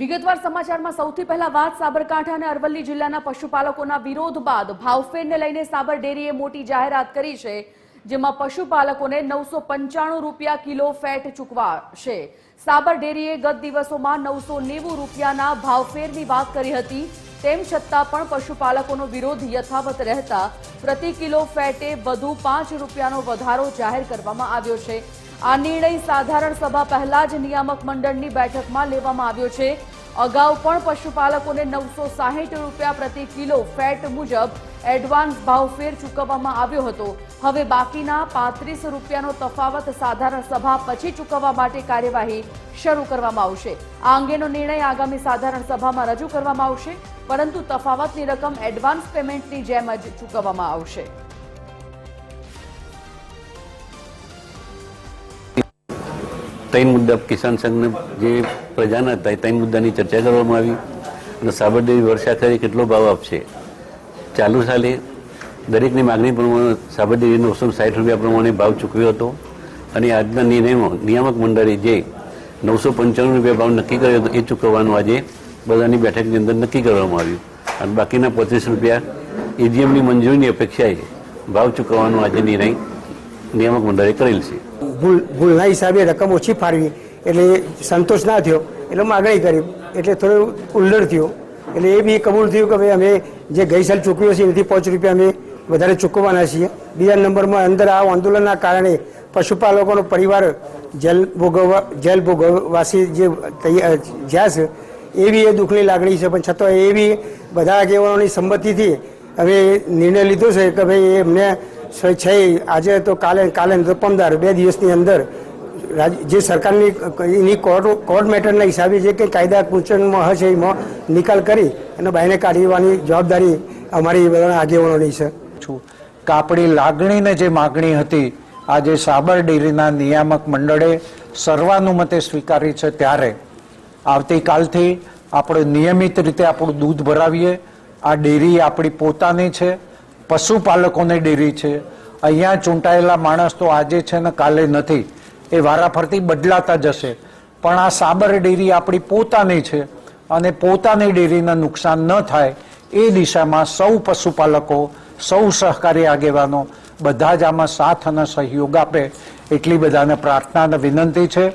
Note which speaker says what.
Speaker 1: વિગતવાર સમાચારમાં સૌથી પહેલા વાત સાબરકાંઠા અને અરવલ્લી જિલ્લાના પશુપાલકોના વિરોધ બાદ ભાવફેરને લઈને સાબર ડેરીએ મોટી જાહેરાત કરી છે, જેમાં પશુપાલકોને નવસો પંચાણું રૂપિયા કિલો ફેટ ચૂકવાશે. સાબર ડેરીએ ગત દિવસોમાં નવસો નેવું રૂપિયાના ભાવફેરની વાત કરી હતી, તેમ છતાં પણ પશુપાલકોનો વિરોધ યથાવત રહેતા પ્રતિ કિલો ફેટે વધુ પાંચ રૂપિયાનો વધારો જાહેર કરવામાં આવ્યો છે. આ નિર્ણય સાધારણ સભા પહેલા જ નિયામક મંડળની બેઠકમાં લેવામાં આવ્યો છે. અગાઉ પણ પશુપાલકોને નવસો સાહીઠ રૂપિયા પ્રતિ કિલો ફેટ મુજબ એડવાન્સ ભાવફેર ચૂકવવામાં આવ્યો હતો. હવે બાકીના પાંત્રીસ રૂપિયાનો તફાવત સાધારણ સભા પછી ચૂકવવા માટે કાર્યવાહી શરૂ કરવામાં આવશે. આ અંગેનો નિર્ણય આગામી સાધારણ સભામાં રજૂ કરવામાં આવશે, પરંતુ તફાવતની રકમ એડવાન્સ પેમેન્ટની જેમ જ ચૂકવવામાં આવશે.
Speaker 2: ત્રણ મુદ્દા કિસાન સંઘને જે પ્રજાના હતા એ ત્રણ મુદ્દાની ચર્ચા કરવામાં આવી અને સાબરદેવી વર્ષા કરી કેટલો ભાવ આપશે? ચાલુ સાલે દરેકની માગણી પ્રમાણે સાબરદેવી નવસો સાઠ રૂપિયા પ્રમાણે ભાવ ચૂકવ્યો હતો અને આજના નિર્ણયમાં નિયામક મંડળે જે નવસો પંચાણું રૂપિયા ભાવ નક્કી કર્યો હતો એ ચૂકવવાનું આજે બધાની બેઠકની અંદર નક્કી કરવામાં આવ્યું. અને બાકીના પચીસ રૂપિયા એજીએમની મંજૂરીની અપેક્ષાએ ભાવ ચૂકવવાનો આજે નિર્ણય નિયામક મંડળે કરેલ છે.
Speaker 3: ભૂલ ભૂલના હિસાબે રકમ ઓછી ફાળવી એટલે સંતોષ ના થયો, એટલે માગણી કરી, એટલે થોડું ઉલ્લડ થયો. એટલે એ બી કબૂલ થયું કે ભાઈ અમે જે ગઈ સાલ ચૂકવ્યો છે એથી પાંચ રૂપિયા અમે વધારે ચૂકવવાના છીએ. બીજા નંબરમાં અંદર આ આંદોલનના કારણે પશુપાલકોનો પરિવાર જેલ ભોગવવા, જેલ ભોગવવાસી જે જ્યાં છે, એ બી એ દુઃખની લાગણી છે. પણ છતાં એ બી બધા આગેવાનોની સંમતિથી હવે નિર્ણય લીધો છે કે ભાઈ એમને સ્વેચ્છાએ આજે તો કાલે કાલે ને બે દિવસની અંદર જે સરકારની એની કોર્ટ કોર્ટ મેટરના હિસાબે જે કંઈ કાયદા કૂંચનમાં હશે એમાં નિકાલ કરી અને બાયને કાઢવાની જવાબદારી અમારી બધા આગેવાનોની છે.
Speaker 4: છું. કે આપણી લાગણીને જે માગણી હતી, આજે સાબર ડેરીના નિયામક મંડળે સર્વાનુમતે સ્વીકારી છે ત્યારે. આવતીકાલથી આપણે નિયમિત રીતે આપણું દૂધ ભરાવીએ. આ ડેરી આપણી પોતાની છે. પશુપાલકોની ડેરી છે. અહીંયા ચૂંટાયેલા માણસ તો આજે છે ને કાલે નથી. એ વારાફરતી બદલાતા જશે. પણ આ સાબર ડેરી આપણી પોતાની છે અને પોતાની ડેરીને નુકસાન ન થાય એ દિશામાં સૌ પશુપાલકો, સૌ સહકારી આગેવાનો બધા જ આમાં સાથ અને સહયોગ આપે એટલી બધાને પ્રાર્થના અને વિનંતી છે.